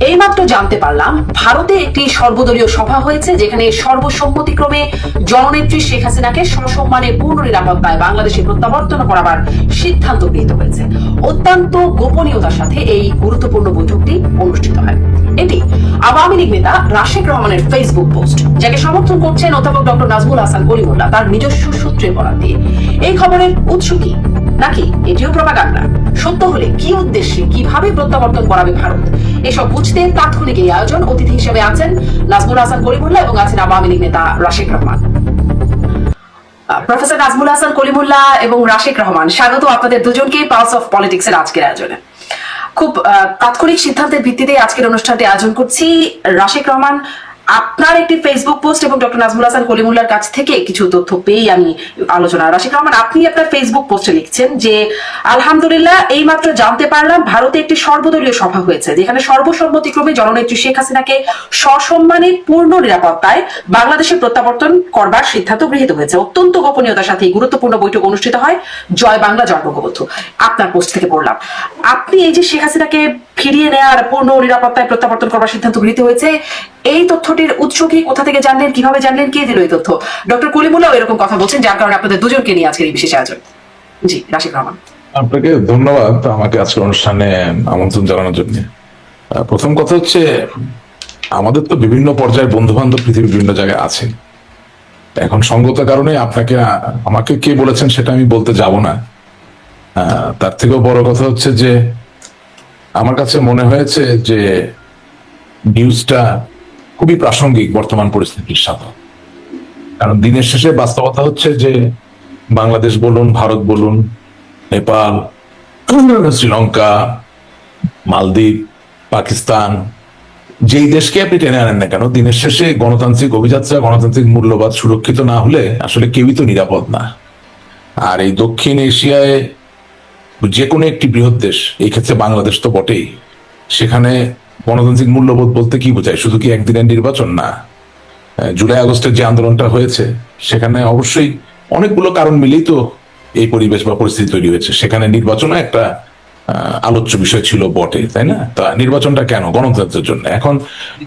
এইমাত্র জানতে পারলাম, ভারতে একটি সর্বদলীয় সভা হয়েছে, যেখানে সর্বসম্মতিক্রমে জননেত্রী শেখ হাসিনাকে সসম্মানে পূর্ণ নিরাপত্তায় বাংলাদেশে প্রত্যাবর্তন করাবার সিদ্ধান্ত গৃহীত হয়েছে। অত্যন্ত গোপনীয়তার সাথে এই গুরুত্বপূর্ণ বৈঠকটি অনুষ্ঠিত হয়। এটি আওয়ামী লীগ নেতা রাশেক রহমানের ফেসবুক পোস্ট যাকে সমর্থন করছেন অধ্যাপক ডক্টর নাজমুল হাসান কলিমুল্লাহ তার নিজস্ব সূত্রে বরাদ দিয়ে। এই খবরের উৎস কি? নাকি এটিও প্রপাগান্ডা সত্য হলে কি উদ্দেশ্যে, কীভাবে প্রত্যাবর্তন করাবে ভারত? এসব বুঝতে তাৎক্ষণিক এই আয়োজন অতিথি হিসেবে আছেন নাজমুল হাসান কলিমুল্লাহ এবং আছেন আওয়ামী লীগ নেতা রাশেক রহমান। প্রফেসর নাজমুল হাসান কলিমুল্লাহ এবং রাশেক রহমান, স্বাগত আপনাদের দুজনকে পালস অফ পলিটিক্স এর আজকের আয়োজনে। খুব তাৎক্ষণিক সিদ্ধান্তের ভিত্তিতে আজকের অনুষ্ঠানটি আয়োজন করছি রাশেক রহমান আপনার একটি ফেসবুক পোস্ট এবং ডক্টর নাজমুল হাসান কলিমুল্লার কাছ থেকে কিছু তথ্য পেয়েই আমি আলোচনা রাশিক রহমান আপনি আপনার ফেসবুক পোস্টে লিখছেন যে, আলহামদুলিল্লাহ, এইমাত্র জানতে পারলাম ভারতে একটি সর্বদলীয় সভা হয়েছে, যেখানে সর্বসম্মতিক্রমে জননেত্রী শেখ হাসিনাকে সসম্মানে পূর্ণ নিরাপত্তায় বাংলাদেশে প্রত্যাবর্তন করবার সিদ্ধান্ত গৃহীত হয়েছে। অত্যন্ত গোপনীয়তার সাথে গুরুত্বপূর্ণ বৈঠক অনুষ্ঠিত হয়। জয় বাংলা, জয় আপনার পোস্ট থেকে পড়লাম। আপনি এই যে শেখ হাসিনাকে ফিরিয়ে নেওয়ার পূর্ণ নিরাপত্তায় প্রত্যাবর্তন করবার সিদ্ধান্ত গৃহীত হয়েছে। এই তথ্যটির উৎস কি? কোথা থেকে জানলেন? কীভাবে জানলেন? কে দিল এই তথ্য? ডক্টর কলিমুল্লাহ এরকম কথা বলছেন, যার কারণে আপনাদের দুজনকে নিয়ে আজকের এই বিশেষ আয়োজন। জি, রাশিক রহমান। আপনাকে ধন্যবাদ আমাকে আজকের অনুষ্ঠানে আমন্ত্রণ জানানোর জন্য। প্রথম কথা হচ্ছে, আমাদের তো বিভিন্ন পর্যায়ে বন্ধু বান্ধব পৃথিবীর বিভিন্ন জায়গায় আছে। এখন সঙ্গত কারণে আপনাকে, আমাকে কে বলেছেন সেটা আমি বলতে যাব না। তার থেকেও বড় কথা হচ্ছে যে আমার কাছে মনে হয়েছে যে নিউজটা খুবই প্রাসঙ্গিক বর্তমান পরিস্থিতির সাথে। কারণ দিনের শেষে বাস্তবতা হচ্ছে যে বাংলাদেশ বলুন, ভারত বলুন, নেপাল, শ্রীলঙ্কা, মালদ্বীপ, পাকিস্তান, যেই দেশকে আপনি টেনে আনেন না কেন, দিনের শেষে গণতান্ত্রিক অভিযাত্রা, গণতান্ত্রিক মূল্যবাদ সুরক্ষিত না হলে আসলে কেউই তো নিরাপদ না। আর এই দক্ষিণ এশিয়ায় যে কোনো একটি বৃহৎ দেশ, এই ক্ষেত্রে বাংলাদেশ তো বটেই। সেখানে গণতান্ত্রিক মূল্যবোধ বলতে কি বোঝায়? শুধু কি একদিনের নির্বাচন না? জুলাই আগস্টের যে আন্দোলনটা হয়েছে, সেখানে অবশ্যই অনেকগুলো কারণ মিলেই তো এই পরিবেশ বা পরিস্থিতি তৈরি হয়েছে। সেখানে নির্বাচনও একটা আলোচ্য বিষয় ছিল বটে, তাই না? তা নির্বাচনটা কেন? গণতন্ত্রের জন্য। এখন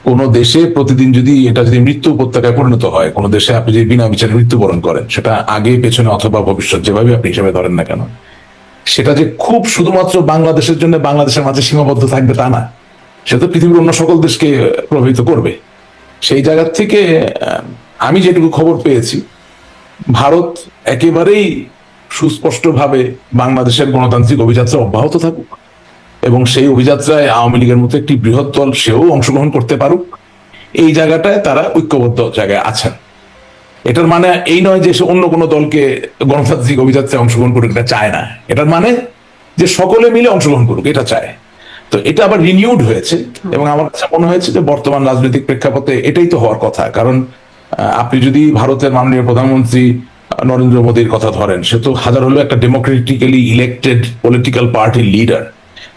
কোন দেশে প্রতিদিন যদি এটা যদি মৃত্যু উপত্যকায় পরিণত হয়, কোন দেশে আপনি যদি বিনা বিচারে মৃত্যুবরণ করেন, সেটা আগে, পেছনে অথবা ভবিষ্যৎ যেভাবে আপনি হিসেবে ধরেন না কেন সেটা যে খুব শুধুমাত্র বাংলাদেশের জন্য বাংলাদেশের মাঝে সীমাবদ্ধ থাকবে তা না সেটা তো পৃথিবীর অন্য সকল দেশকে প্রভাবিত করবে। সেই জায়গার থেকে আমি যেটুকু খবর পেয়েছি, ভারত একেবারেই সুস্পষ্টভাবে বাংলাদেশের গণতান্ত্রিক অভিযাত্রা অব্যাহত থাকুক এবং সেই অভিযাত্রায় আওয়ামী লীগের মতো একটি বৃহৎ দল সেও অংশগ্রহণ করতে পারুক। এই জায়গাটায় তারা ঐক্যবদ্ধ জায়গায় আছেন। এটার মানে এই নয় যে অন্য কোনো দলকে গণতান্ত্রিক অভিযাত্রায় অংশগ্রহণ করুক, এটা চায় না। এটার মানে যে সকলে মিলে অংশগ্রহণ করুক, এটা চায়। তো এটা আবার রিনিউড হয়েছে এবং আমার কাছে মনে হয়েছে যে বর্তমান রাজনৈতিক প্রেক্ষাপটে এটাই তো হওয়ার কথা। কারণ আপনি যদি ভারতের মাননীয় প্রধানমন্ত্রী নরেন্দ্র মোদীর কথা ধরেন, সে তো হাজার হলো একটা ডেমোক্রেটিক্যালি ইলেক্টেড পলিটিক্যাল পার্টির leader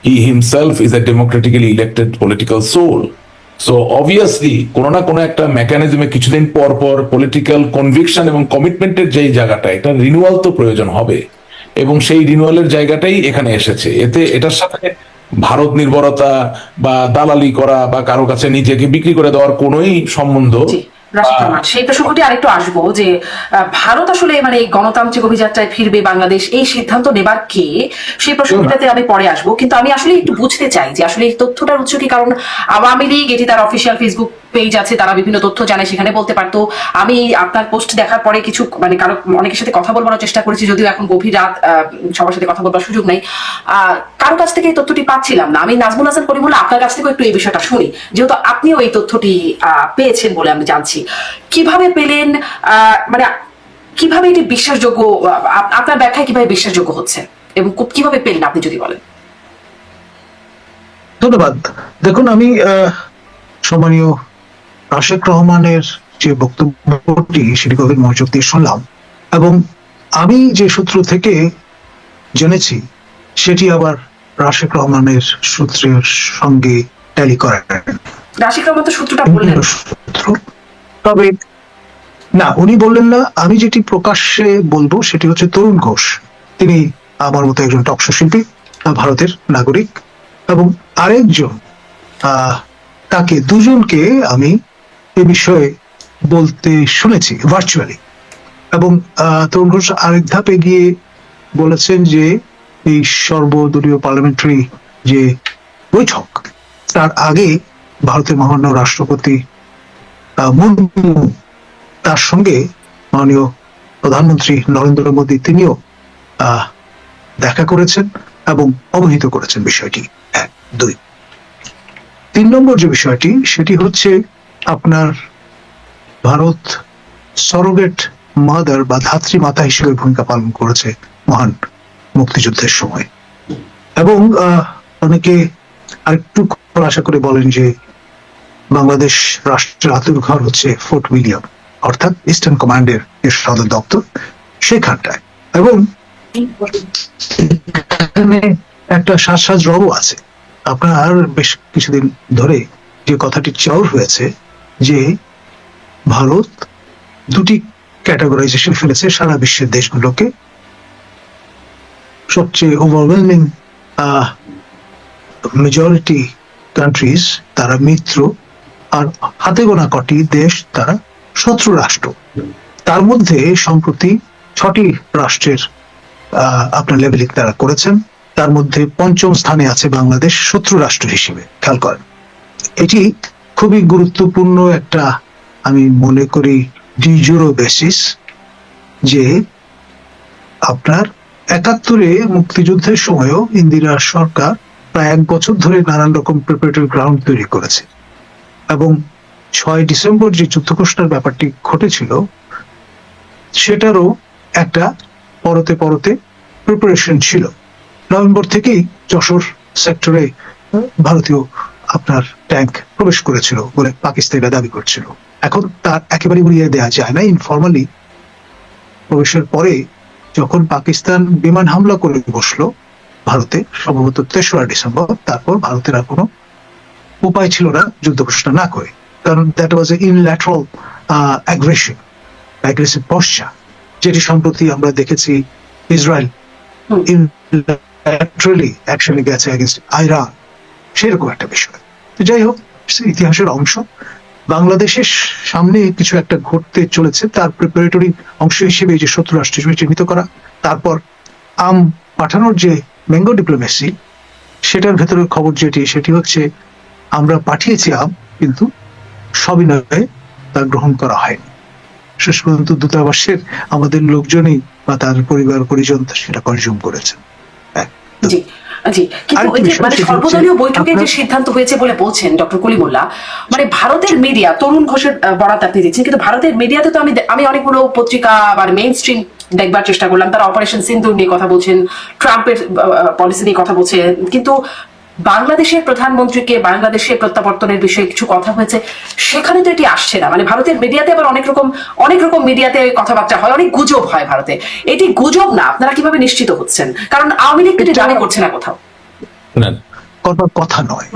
he himself is a democratically elected political soul so obviously কোনো না কোনো একটা মেকানিজমে কিছুদিন পর পর পলিটিক্যাল কনভিকশন এবং কমিটমেন্টের যেই জায়গাটা, এটা রিনুয়াল তো প্রয়োজন হবে। এবং সেই রিনুয়ালের জায়গাটাই এখানে এসেছে। এতে এটার সাথে ভারত নির্ভরতা বা দালালি করা বা কারও কাছে নিজেকে বিক্রি করে দেওয়ার কোনোই সম্বন্ধ জি সেই প্রসঙ্গটি আরেকটু আসব যে ভারত আসলে মানে গণতান্ত্রিক অভিযাত্রায় ফিরবে বাংলাদেশ, এই সিদ্ধান্ত নেবার কে? সেই প্রসঙ্গটাতে আমি পরে আসব। কিন্তু আমি আসলে একটু বুঝতে চাই যে আসলে এই তথ্যটার উৎস কি? কারণ আওয়ামী লীগ, এটি তার অফিসিয়াল ফেসবুক পেজ আছে, তারা বিভিন্ন তথ্য জানে, সেখানে বলতে পারতো। আমি আপনার পোস্ট দেখার পরে কিছু মানে কারও, অনেকের সাথে কথা বলবার চেষ্টা করেছি, যদিও এখন গভীর রাত সবার সাথে কথা বলবার সুযোগ নেই। কারও কাছ থেকে এই তথ্যটি পাচ্ছিলাম না। আমি নাজমুল হাসান করিমুল্লাহ আপনার কাছ থেকে একটু এই বিষয়টা শুনি। যেহেতু আপনিও এই তথ্যটি পেয়েছেন বলে আমি জানছি। কীভাবে পেলেন মানে কীভাবে এটি বিশ্বাসযোগ্য আপনার ব্যাখ্যায় কীভাবে বিশ্বাসযোগ্য হচ্ছে? এবং কীভাবে পেলেন আপনি যদি বলেন? ধন্যবাদ। দেখুন, আমি সম্মানীয় রাশেক রহমানের যে বক্তব্যটি সেটি গভীর মনোযোগ দিয়ে শুনলাম। এবং আমি যে সূত্র থেকে জেনেছি সেটি আবার রাশেক রহমানের সূত্রের সঙ্গে ট্যালি করেন রাশিক রহমান তো সূত্রটা বললেন। সূত্র? তবে না উনি বললেন না আমি যেটি প্রকাশ্যে বলব সেটি হচ্ছে তরুণ ঘোষ। তিনি আমার মতো একজন টকশো শিল্পী ভারতের নাগরিক। এবং আরেকজন আহ, তাকে দুজনকে আমি এ বিষয়ে বলতে শুনেছি ভার্চুয়ালি এবং তরুণ ঘোষ আরেক ধাপে গিয়ে বলেছেন যে এই সর্বদলীয় পার্লামেন্টারি যে বৈঠক, তার আগে ভারতের মহামান্য রাষ্ট্রপতি তার সঙ্গে মাননীয় প্রধানমন্ত্রী নরেন্দ্র মোদী, তিনিও দেখা করেছেন এবং অবহিত করেছেন বিষয়টি। এক, দুই। তিন নম্বর যে বিষয়টি, সেটি হচ্ছে আপনার ভারত সরোগেট মাদার বা ধাত্রী মাতা হিসেবে ভূমিকা পালন করেছে মহান মুক্তিযুদ্ধের সময়। এবং অনেকে আরেকটু আশা করে বলেন যে বাংলাদেশ রাষ্ট্রের আতুরঘর হচ্ছে ফোর্ট উইলিয়াম, অর্থাৎ ইস্টার্ন কমান্ডের যে সদর দপ্তর সেখানটায়। এবং একটা সাজ সাজ রবও আছে। আপনার বেশ কিছুদিন ধরে যে কথাটি চাউর হয়েছে যে ভারত দুটি ক্যাটাগরাইজেশন ফেলেছে সারা বিশ্বের দেশগুলোকে। সবচেয়ে ওভারওয়েলমিং মেজরিটি কান্ট্রিজ তারা মিত্র, আর হাতে গোনা কটি দেশ তারা শত্রু রাষ্ট্র। তার মধ্যে সম্প্রতি ছটি রাষ্ট্রের আপনার লেভেলিং তারা করেছেন। তার মধ্যে পঞ্চম স্থানে আছে বাংলাদেশ শত্রু রাষ্ট্র হিসেবে, খেয়াল করেন। এটি খুবই গুরুত্বপূর্ণ একটা, আমি মনে করি ডিজুরো বেসিস যে আপনার একাত্তরে মুক্তিযুদ্ধের সময়ও ইন্দিরা সরকার প্রায় এক বছর ধরে নানান রকম প্রিপারেটরি গ্রাউন্ড তৈরি করেছে। এবং ছয় ডিসেম্বর যে যুদ্ধ ঘোষণার ব্যাপারটি ঘটেছিল, সেটারও একটা পরতে পরতে প্রিপারেশন ছিল। নভেম্বর থেকেই যশোর সেক্টরে ভারতীয় আপনার ট্যাঙ্ক প্রবেশ করেছিল বলে পাকিস্তানিরা দাবি করছিল। এখন তার একেবারে উড়িয়ে দেওয়া যায় না। ইনফর্মালি প্রবেশের পরে যখন পাকিস্তান বিমান হামলা করে বসল ভারতে সম্ভবত তেসরা ডিসেম্বর তারপর ভারতের আর কোনো উপায় ছিল না যুদ্ধ ঘোষণা না করে। কারণ that was a unilateral aggression aggressive পশ্চা যেটি সম্প্রতি আমরা দেখেছি ইসরায়েল। ইনল্যাটারালি অ্যাকশনে গেছে অ্যাগেন্স্ট আইরান সেরকম একটা বিষয়। তো যাই হোক ইতিহাসের অংশ। বাংলাদেশের সামনে কিছু একটা ঘটতে চলেছে, তার প্রিপারেটরি অংশ হিসেবে যে শত্রু রাষ্ট্র হিসেবে চিহ্নিত করা, তারপর আম পাঠানোর যে ম্যাঙ্গো ডিপ্লোমেসি সেটার ভেতরে খবর যেটি, সেটি হচ্ছে আমরা পাঠিয়েছি আম, কিন্তু সবিনয়ে তা গ্রহণ করা হয়নি। শেষ পর্যন্ত দূতাবাসের আমাদের লোকজনই বা তার পরিবার পরিজন সেটা কনজিউম করেছেন জি কিন্তু ওই যে মানে সর্বদলীয় বৈঠকে যে সিদ্ধান্ত হয়েছে বলে বলছেন ডক্টর কলিমুল্লাহ মানে ভারতের মিডিয়া তরুণ ঘোষের বরাত আপনি দিচ্ছেন কিন্তু ভারতের মিডিয়াতে তো আমি আমি অনেকগুলো পত্রিকা বা মেইন স্ট্রিম দেখবার চেষ্টা করলাম তারা অপারেশন সিন্ধু নিয়ে কথা বলছেন ট্রাম্পের পলিসি নিয়ে কথা বলছেন কিন্তু বাংলাদেশের প্রধানমন্ত্রীকে বাংলাদেশের প্রত্যাবর্তনের বিষয়ে কিছু কথা হয়েছে সেখানে তো এটি আসছে না। মানে ভারতের মিডিয়াতে আবার অনেক রকম অনেক রকম মিডিয়াতে কথাবার্তা হয় অনেক গুজব হয় ভারতে। এটি গুজব না আপনারা কীভাবে নিশ্চিত হচ্ছেন? কারণ আওয়ামী লীগ এটি দাবি করছে না কোথাও। কথা নয়।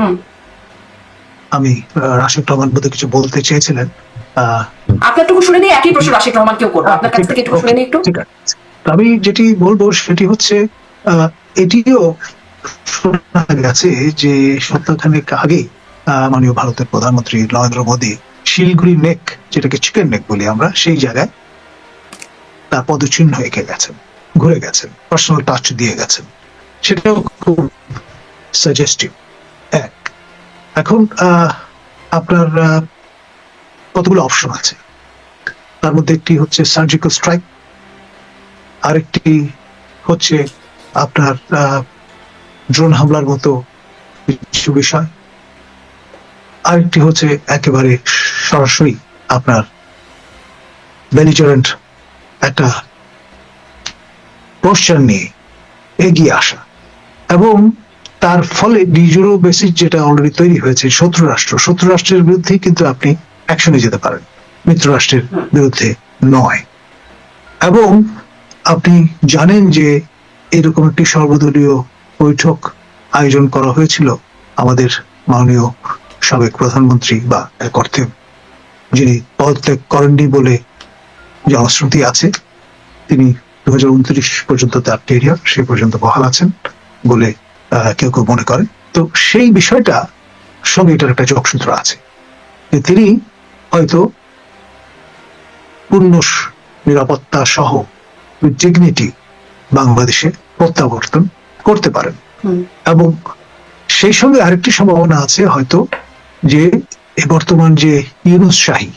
আমি রাশেদ রহমান বোধহয় কিছু বলতে চেয়েছিলেন আপনারটুকু শুনে নিয়ে একই প্রশ্ন রাশিক রহমানকেও করব। আপনার কাছ থেকে একটু শুনে নিই একটু। আমি যেটি বলব সেটি হচ্ছে আহ, এটিও শোনা গেছে যে সপ্তাহখানেক আগে মাননীয় ভারতের প্রধানমন্ত্রী নরেন্দ্র মোদী শিলগুড়ি নেক যেটাকে চিকেন নেক বলি আমরা সেই জায়গায় তার পদচিহ্ন এঁকে গেছেন ঘুরে গেছেন পার্সোনাল টাচ দিয়ে গেছেন। সেটাও খুব সাজেস্টিভ এক এখন আহ, আপনার আহ, কতগুলো অপশন আছে? তার মধ্যে একটি হচ্ছে সার্জিক্যাল স্ট্রাইক আরেকটি হচ্ছে আপনার ড্রোন হামলার মতো কিছু বিষয়। আরেকটি হচ্ছে একেবারে সরাসরি আপনার বেলিজারেন্ট একটা পোস্টার নিয়ে এগিয়ে আসা। এবং তার ফলে ডিজুরো বেসিস যেটা অলরেডি তৈরি হয়েছে, শত্রু রাষ্ট্র। শত্রু রাষ্ট্রের বিরুদ্ধে কিন্তু আপনি অ্যাকশনে যেতে পারেন। মিত্র রাষ্ট্রের বিরুদ্ধে নয়। এবং আপনি জানেন যে এরকম একটি সর্বদলীয় বৈঠক আয়োজন করা হয়েছিল আমাদের মাননীয় সাবেক প্রধানমন্ত্রী বা এক অর্থে যিনি পদত্যাগ করেননি বলে জনশ্রুতি আছে, তিনি দু হাজার উনত্রিশ পর্যন্ত তার কেরিয়ার সে পর্যন্ত বহাল আছেন বলে কেউ কেউ মনে করে তো সেই বিষয়টা সঙ্গে এটার একটা যোগসূত্র আছে যে তিনি হয়তো পূর্ণ নিরাপত্তা সহ ডিগনিটি বাংলাদেশে প্রত্যাবর্তন করতে পারেন। এবং সেই সঙ্গে আরেকটি সম্ভাবনা আছে হয়তো যে বর্তমান যে ইউনুস শাহী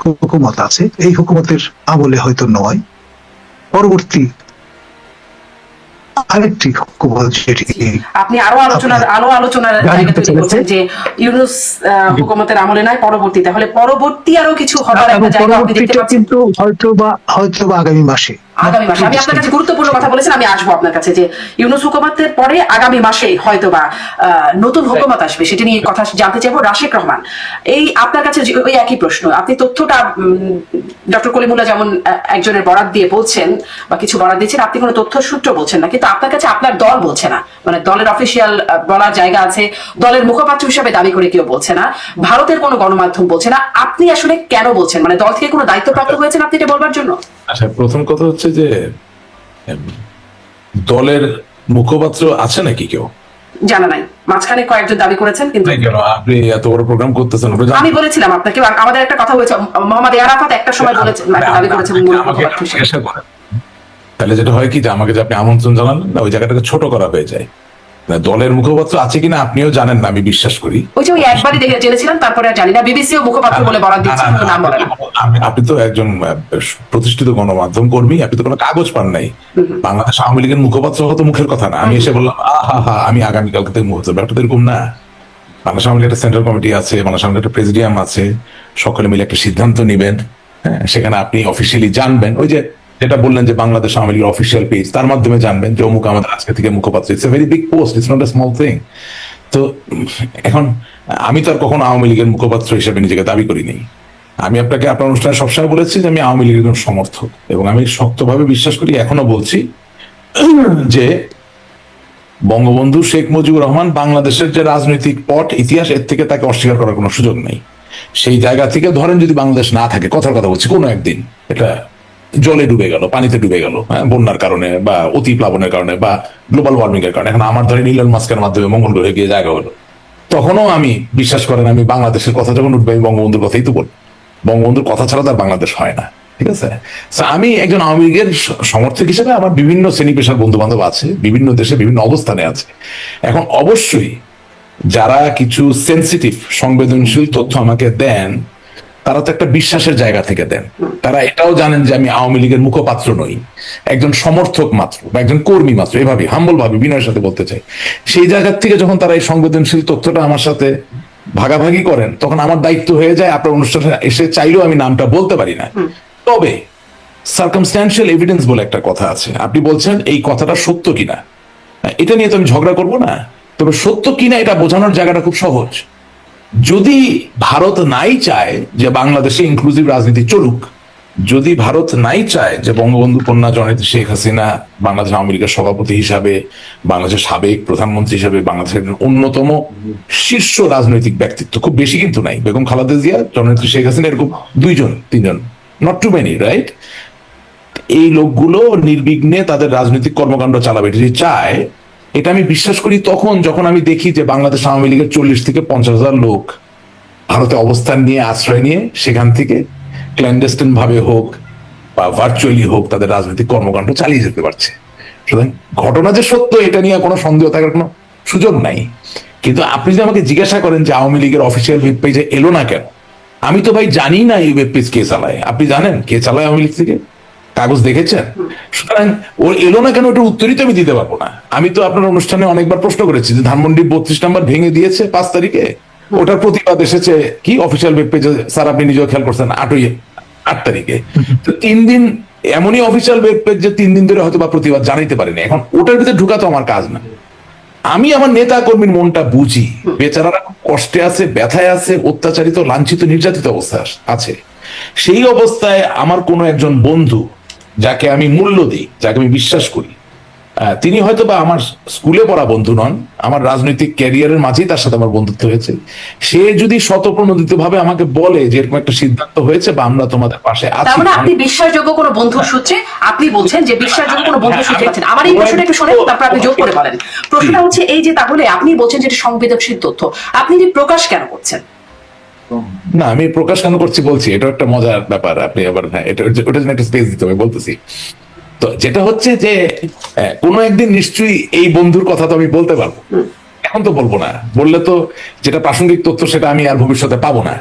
হুকুমত আছে এই হুকুমতের আমলে হয়তো নয়। পরবর্তী আরেকটি হুকুমত যেটি আপনি আরও আলোচনার আরও আলোচনার জায়গা তৈরি করছেন যে ইউনুস হুকুমতের আমলে নয় পরবর্তী। তাহলে পরবর্তী আরও কিছু হবার একটা জায়গা আপনি দেখতে পাচ্ছেন। কিন্তু হয়তো বা হয়তো বা আগামী মাসে আগামী মাসে। আমি আপনার কাছে গুরুত্বপূর্ণ কথা বলেছেন আমি আসব আপনার কাছে যে ইউনুস হুকুমতের পরে আগামী মাসে নতুন হুকুমত আসবে সেটা নিয়ে কথা জানতে চাইব। রাশেক রহমান এই আপনার কাছে ওই একই প্রশ্ন আপনি তথ্যটা ডক্টর কলিমুল্লাহ যেমন একজনের বরাদ দিয়ে বলছেন বা কিছু বরাদ দিয়েছেন আপনি কোনো তথ্য সূত্র বলছেন না কিন্তু আপনার কাছে আপনার দল বলছে না। মানে দলের অফিসিয়াল বলার জায়গা আছে দলের মুখপাত্র হিসাবে দাবি করে কেউ বলছে না ভারতের কোনো গণমাধ্যম বলছে না। আপনি আসলে কেন বলছেন? মানে দল থেকে কোনো দায়িত্বপ্রাপ্ত হয়েছেন আপনি এটা বলবার জন্য? আচ্ছা প্রথম কথা হচ্ছে যে দলের মুখপাত্র আছে নাকি কেউ জানা নাই মাঝখানে কয়েকজন দাবি করেছেন কিন্তু কেন আপনি এত বড় প্রোগ্রাম করতেছেন আমি বলেছিলাম আপনাকে আমাদের একটা কথা হয়েছে মোহাম্মদ আরাফাত একটা সময় বলেছেন দাবি করেছেন মূল আমাকে মুখপাত্র হিসেবে। জিজ্ঞাসা করেন। তাহলে যেটা হয় কি যে আমাকে যে আপনি আমন্ত্রণ জানালেন না ওই জায়গাটাকে ছোট করা হয়ে যায় দলের মুখপাত্র আছে কিনা আপনিও জানেন না আমি বিশ্বাস করি। ওই যে ওই একবারই দেখে জেনেছিলাম তারপরে আর জানি না। বিবিসিও মুখপাত্র বলে বরাদ দিচ্ছে নাম বলে আপনি- তো একজন প্রতিষ্ঠিত গণমাধ্যম কর্মী আপনি তো কোনো কাগজ পান নাই। বাংলাদেশ আওয়ামী লীগের মুখপাত্র হতো মুখের কথা না। আমি এসে বললাম আহা হা আমি আগামীকালকে থেকে মুহূর্ত ব্যাপারটা এরকম না। বাংলাদেশ আওয়ামী লীগের একটা সেন্ট্রাল কমিটি আছে বাংলাদেশ আওয়ামী লীগের একটা প্রেসিডিয়াম আছে সকলে মিলে একটা সিদ্ধান্ত নেবেন। হ্যাঁ সেখানে আপনি অফিসিয়ালি জানবেন। ওই যে যেটা বললেন যে বাংলাদেশ আওয়ামী লীগের অফিসিয়াল পেজ তার মাধ্যমে জানবেন যে অমুক আমাদের আজকে থেকে মুখপাত্র। It's a very big post it's not a small thing তো, এখন, আমি তো আর কখনো আওয়ামী লীগের মুখপাত্র হিসেবে নিজেকে দাবি করিনি। আমি আপনাকে, আপনার অনুষ্ঠানে সবসময় বলেছি যে আমি আওয়ামী লীগের একজন সমর্থক। এবং আমি শক্তভাবে বিশ্বাস করি, এখনও বলছি যে বঙ্গবন্ধু শেখ মুজিবুর রহমান বাংলাদেশের যে রাজনৈতিক পট, ইতিহাস, এর থেকে তাকে অস্বীকার করার কোনো সুযোগ নেই। সেই জায়গা থেকে ধরেন যদি বাংলাদেশ না থাকে, কথার কথা বলছি, কোনো একদিন। এটা জলে ডুবে গেল পানিতে ডুবে গেল হ্যাঁ, বন্যার কারণে বা অতি প্লাবনের কারণে বা গ্লোবাল ওয়ার্মিং এর কারণে। এখন আমার ধরে ইলন মাস্কের মাধ্যমে মঙ্গল গ্রহে গিয়ে জায়গা হলো। তখনও আমি বিশ্বাস করেন আমি বাংলাদেশের কথা যখন উঠবে আমি বঙ্গবন্ধুর কথাই তো বলব। বঙ্গবন্ধুর কথা ছাড়া তার বাংলাদেশ হয় না ঠিক আছে? আমি একজন আওয়ামী লীগের সমর্থক হিসেবে আমার বিভিন্ন শ্রেণি পেশার বন্ধু বান্ধব আছে বিভিন্ন দেশে বিভিন্ন অবস্থানে আছে। এখন অবশ্যই যারা কিছু সেন্সিটিভ সংবেদনশীল তথ্য আমাকে দেন তারা তো একটা বিশ্বাসের জায়গা থেকে দেন। তারা এটাও জানেন যে আমি আওয়ামী লীগের মুখপাত্র নই। একজন সমর্থক মাত্র বা একজন কর্মী মাত্র এভাবে হাম্বল ভাবে বিনয়ের সাথে বলতে চাই। সেই জায়গা থেকে যখন তারা এই সংবেদনশীল তথ্যটা আমার সাথে ভাগাভাগি করেন তখন আমার দায়িত্ব হয়ে যায় আপনার অনুষ্ঠানে এসে চাইলেও আমি নামটা বলতে পারি না। তবে সার্কামস্ট্যান্সিয়াল এভিডেন্স বলে একটা কথা আছে। আপনি বলছেন এই কথাটা সত্য কিনা? এটা নিয়ে তো আমি ঝগড়া করব না। তবে সত্য কিনা এটা বোঝানোর জায়গাটা খুব সহজ। যদি ভারত নাই চায় যে বাংলাদেশে ইনক্লুসিভ রাজনীতি চলুক, যদি ভারত নাই চায় যে বঙ্গবন্ধু কন্যা জননেত্রী শেখ হাসিনা বাংলাদেশ আওয়ামী লীগের সভাপতি হিসাবে, বাংলাদেশের সাবেক প্রধানমন্ত্রী হিসাবে বাংলাদেশের অন্যতম শীর্ষ রাজনৈতিক ব্যক্তিত্ব, খুব বেশি কিন্তু নাই। বেগম খালেদা জিয়া, জননেত্রী শেখ হাসিনা, এরকম দুইজন, তিনজন নট টু মেনি রাইট এই লোকগুলো নির্বিঘ্নে তাদের রাজনৈতিক কর্মকাণ্ড চালাবে। যদি চায় এটা আমি বিশ্বাস করি তখন যখন আমি দেখি যে বাংলাদেশ আওয়ামী লীগের চল্লিশ থেকে পঞ্চাশ হাজার লোক ভারতে অবস্থান নিয়ে, আশ্রয় নিয়ে, সেখান থেকে ক্ল্যান্ডেস্টিন ভাবে হোক বা ভার্চুয়ালি হোক তাদের রাজনৈতিক কর্মকাণ্ড চালিয়ে যেতে পারছে। সুতরাং ঘটনা যে সত্য, এটা নিয়ে কোনো সন্দেহ থাকার কোনো সুযোগ নাই। কিন্তু আপনি যদি আমাকে জিজ্ঞাসা করেন যে আওয়ামী লীগের অফিসিয়াল ওয়েব পেজে এলো না কেন? আমি তো ভাই জানি না এই ওয়েব পেজ কে চালায়। আপনি জানেন কে চালায় আওয়ামী লীগ থেকে? কাগজ দেখেছেন? সুতরাং ও এলো না কেন ওটার উত্তরই তো আমি দিতে পারব না। আমি তো আপনার অনুষ্ঠানে অনেকবার প্রশ্ন করেছি যে ধানমন্ডি বত্রিশ নাম্বার ভেঙে দিয়েছে পাঁচ তারিখে। ওটার প্রতিবাদ এসেছে কি অফিসিয়াল ওয়েব পেজে স্যার, আপনি নিজেও খেয়াল করছেন, আটই আট তারিখে। তো তিন দিন, এমনই অফিসিয়াল ওয়েব পেজ যে তিন দিন ধরে হয়তো বা প্রতিবাদ জানাইতে পারেনি। এখন ওটার ভিতরে ঢুকা তো আমার কাজ না। আমি আমার নেতা কর্মীর মনটা বুঝি। বেচারারা কষ্টে আছে, ব্যথায় আছে, অত্যাচারিত, লাঞ্ছিত, নির্যাতিত অবস্থা আছে। সেই অবস্থায় আমার কোনো একজন বন্ধু যাকে আমি মূল্য দিই যাকে আমি বিশ্বাস করি। তিনি হয়তো বা আমার স্কুলে পড়া বন্ধু নন আমার রাজনৈতিক ক্যারিয়ারের মাঝেই তার সাথে আমার বন্ধুত্ব হয়েছে। সে যদি শতপ্রণোদিত ভাবে আমাকে বলে যে এরকম একটা সিদ্ধান্ত হয়েছে বা আমরা তোমাদের পাশে আছি মানে আপনি বিশ্বাসযোগ্য কোনো বন্ধুর সূত্রে আপনি বলছেন যে বিশ্বাসযোগ্য কোনো বন্ধুর সূত্রে আছেন। আমার এই প্রশ্নটা একটু শোনেন তারপর আপনি যোগ করে বলেন প্রশ্নটা হচ্ছে এই যে তাহলে আপনি বলছেন যে সংবেদনশীল তথ্য। আপনি যে প্রকাশ কেন করছেন? না আমি প্রকাশ কেন করছি বলছি এটা একটা মজার ব্যাপার আপনি আবার হ্যাঁ এটা ওটার জন্য একটা স্পেস দিতে হবে বলতেছি। তো যেটা হচ্ছে যে আহ, কোনো একদিন নিশ্চয়ই এই বন্ধুর কথা তো আমি বলতে পারব। এখন তো বলব না বললে তো যেটা প্রাসঙ্গিক তথ্য সেটা আমি আর ভবিষ্যতে পাবো না।